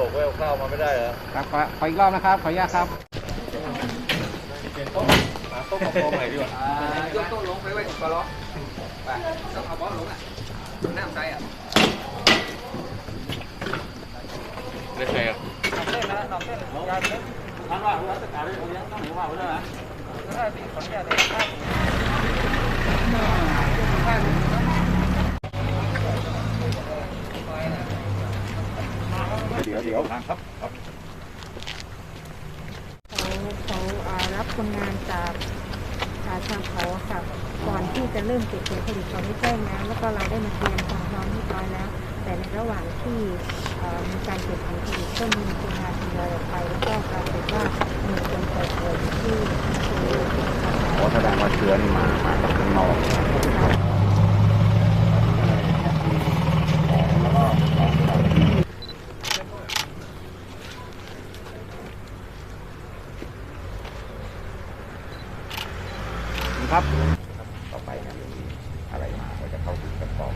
ตกไว้เอาข้าวมาไม่ได้เหรอครับขอขออีกรอบนะครับขออนุญาตครับหาโต๊ะกับโต๊ะใหม่ดีกว่ายกโต๊ะลงไปไว้กับปลาล้อไปต้องเอาบอลลงอะน้ำใจอะได้ใครอะเส้นนะนอกเส้นยาเส้นทางว่าเราจะการเรื่องนี้ต้องหนีว่าเลยนะถ้าที่ขอนแก่นเนี่ย ดี๋ยวเดี๋ยวครับเขาเขาอ่ารับคนงานจากอ่าทางเขาค่ะก่อนที่จะเริ่มเก็บผลผลิตเขาไม่แจ้งนะแล้วก็เราได้มาเตรียมความพร้อมเรียบร้อยแล้ว แต่ในระหว่างที่เอ่อมีการเก็บผลผลิตก็มีคนงานทยอยออกไป แล้วก็ปรากฏว่ามีคนเปิดเผยที่คือ ขอแสดงว่าเชื้อนี่มามาจากข้างนอก ครับ ต่อไปนี่ยมีอะไรมาก็จะเข้าถึงกระป๋อง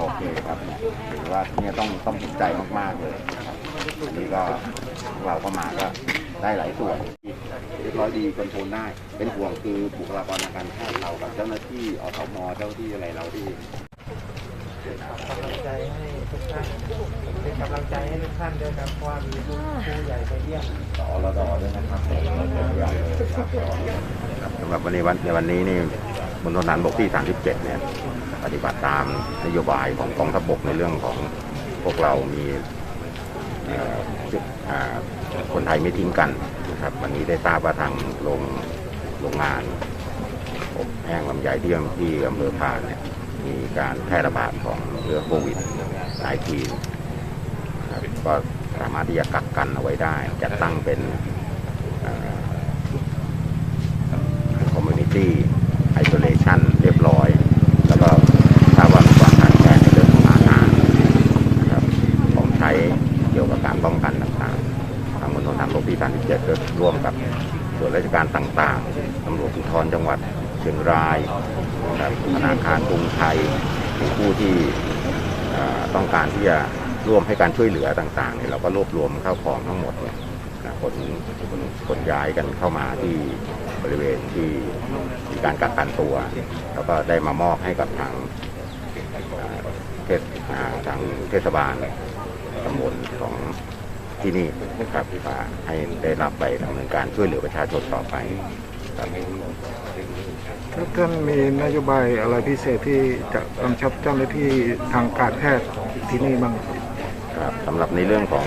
โอเคครับเนี่ยถือว่าเนี่ยต้องต้องภูมิใจมากๆเลยอันนี้ก็เราก็มาก็ได้หลายส่วนเรียบร้อยดีคอนโทรลได้ เป็นห่วงคือบุคลากรทางการแพทย์เรากับเจ้าหน้าที่อสมเจ้าหน้าที่อะไรเราที่ กำลังใจให้ทุกท่านเป็นกำลังใจให้ทุกท่านด้วยครับเพราะว่ามีผู้ใหญ่ไปเยี่ยมต่อระดอด้วยนะครับสำหรับวันนี้วันในวันนี้นี่มณฑลฐานบกที่ 37 เนี่ยปฏิบัติตามนโยบายของกองทัพบกในเรื่องของพวกเรามีคนไทยไม่ทิ้งกันนะครับ วันนี้ได้ทราบว่าทางโรงโรงงานอบแห้งลำไยที่ที่อำเภอพานเนี่ย มีการแพร่ระบาดของเชื้อโควิด -19 ครับก็สามารถที่จะกักกันเอาไว้ได้ จัดตั้งเป็นคอมมูนิตี้ไอโซเลชันเรียบร้อย แล้วก็ทราบว่ามีความขาดแคลนในเรื่องของอาหารนะครับของใช้เกี่ยวกับการป้องกันต่างๆ ทางมณฑลทางหลวงที่37ก็ร่วมกับส่วนราชการต่างๆตำรวจภูธรจังหวัด เชียงรายธนาคารกรุงไทยผู้ที่ต้องการที่จะร่วมให้การช่วยเหลือต่างๆเนี่ยเราก็รวบรวมเข้าของทั้งหมดเนี่ยนะขนขนขนย้ายกันเข้ามาที่บริเวณที่มีการกักกันตัว แล้วก็ได้มามอบให้กับทางเทศทางเทศบาลตำบลของที่นี่นะครับว่าให้ได้รับไปดำเนินการช่วยเหลือประชาชนต่อไป ท่านมีนโยบายอะไรพิเศษที่จะกำชับเจ้าหน้าที่ทางการแพทย์ที่นี่บ้างครับสำหรับในเรื่องของ